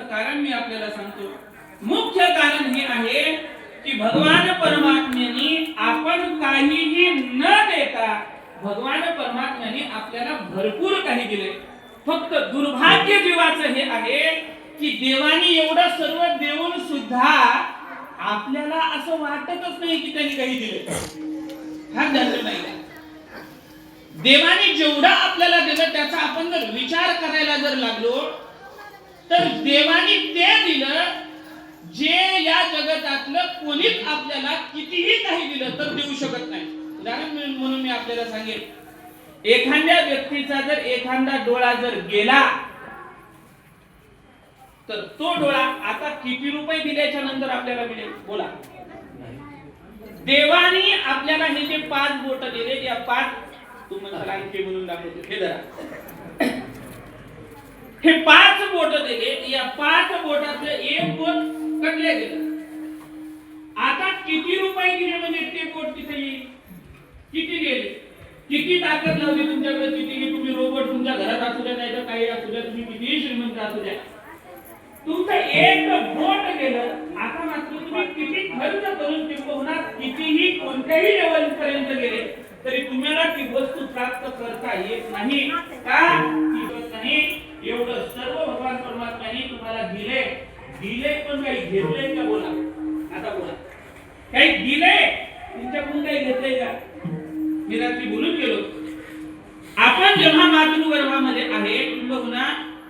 कारण मी आपल्याला सांगतो. मुख्य कारण हे आहे की भगवान परमात्म्याने आपण काहीही न देता भगवान परमात्म्याने आपल्याला भरपूर काही दिले. फक्त दुर्भाग्य जीवाचं हे आहे की देवाने एवढं सर्व देऊन सुद्धा आपल्याला असं वाटतच नाही की त्यांनी काही दिले. हा नाही. देवाने जेवढं आपल्याला आपण जर विचार करायला जर लागलो तर देवाने ते दिलं जे या जगतातलं कोणीच आपल्याला कितीही काही दिलं तर देऊ शकत नाही. उदाहरण म्हणून- मी आपल्याला सांगेन. एखाद्या व्यक्तीचा जर एखादा डोळा जर गेला तर तो डोळा आता किती रुपये दिल्याच्या नंतर आपल्याला मिळेल? बोला. देवाने आपल्याला हे जे पाच बोट दिले या पाच तुम्हाला आणखी म्हणून दाखवतो. हे जरा हे पाच बोट दिले या पाच बोटातलं एक बोट कटले गेलं. आता किती रुपये दिले म्हणजे ते बोट तिथे येईल? किती गेले? किती ताकद लावली तुमच्याकडे? किती तुम्ही रोबोट तुमच्या घरात असू द्या नाही तर काही असू द्या तुम्ही कितीही श्रीमंत असू द्या. तुमचं एक बोट गेलं आता मात्र तुम्ही किती खर्च करून किंबहुना कितीही कोणत्याही लेवल पर्यंत गेले तरी तुम्हाला ती वस्तू प्राप्त करता येत नाही. का? ती नाही एवढं सर्व भगवान परमात्म्याने तुम्हाला दिले दिले पण काही? घेतले का? बोला. आता बोला. काही दिले तुमच्याकडून काही घेतले का? मी रात्री बोलून गेलो. आपण जेव्हा मातृगर्भामध्ये आहे किंबहुना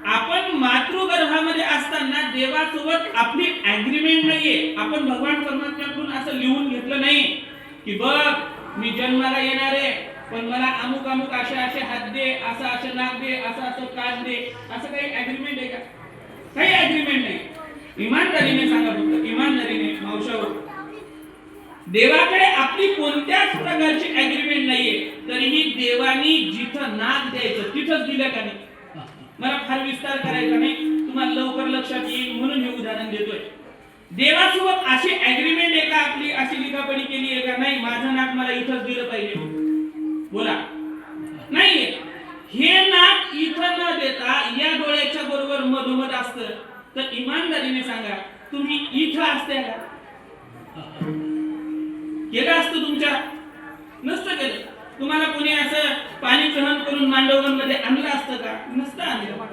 आपण मातृगर्भामध्ये असताना देवासोबत आपली अग्रीमेंट नाहीये. आपण भगवान परमात्म्याकडून असं लिहून घेतलं नाही. की बघ मी जन्माला येणार आहे पण मला अमुक अमुक असे असे हात दे असं असं नाक दे असं असं कान दे असं काही अग्रीमेंट आहे का? काही अग्रीमेंट नाही. इमानदारीने सांगा फक्त इमानदारीने मावशावर. देवाकडे आपली कोणत्याच प्रकारची अग्रीमेंट नाहीये तरीही देवानी जिथं नाक द्यायचं तिथंच दिलं का नाही? मला फार विस्तार करायचा नाही तुम्हाला लवकर लक्षात येईल म्हणून हे उदाहरण देतोय. देवासोबत अशी अग्रीमेंट आहे का आपली अशी लिखापडी केली आहे का? नाही माझं नाक मला इथंच दिलं पाहिजे. बोला. नाहीये. हे नाक इथं न देता या डोळ्याच्या बरोबर मधोमध असतं. तर इमानदारीने सांगा तुम्ही इथं असते का? केलं असतं तुमच्या? नसतं केलं तुम्हाला कोणी असं पाणी सहन करून मांडवगणमध्ये आणलं असतं का? नसतं आणलं.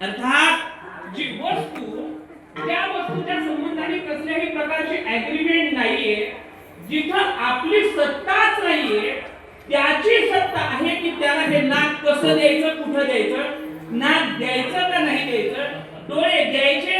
अर्थात जी वस्तू त्या वस्तूच्या संबंधाने कसल्याही प्रकारची अग्रीमेंट नाहीये जिथं आपली सत्ताच नाहीये त्याची सत्ता आहे की त्याला हे नाक कसं द्यायचं कुठं द्यायचं? नाक द्यायचं का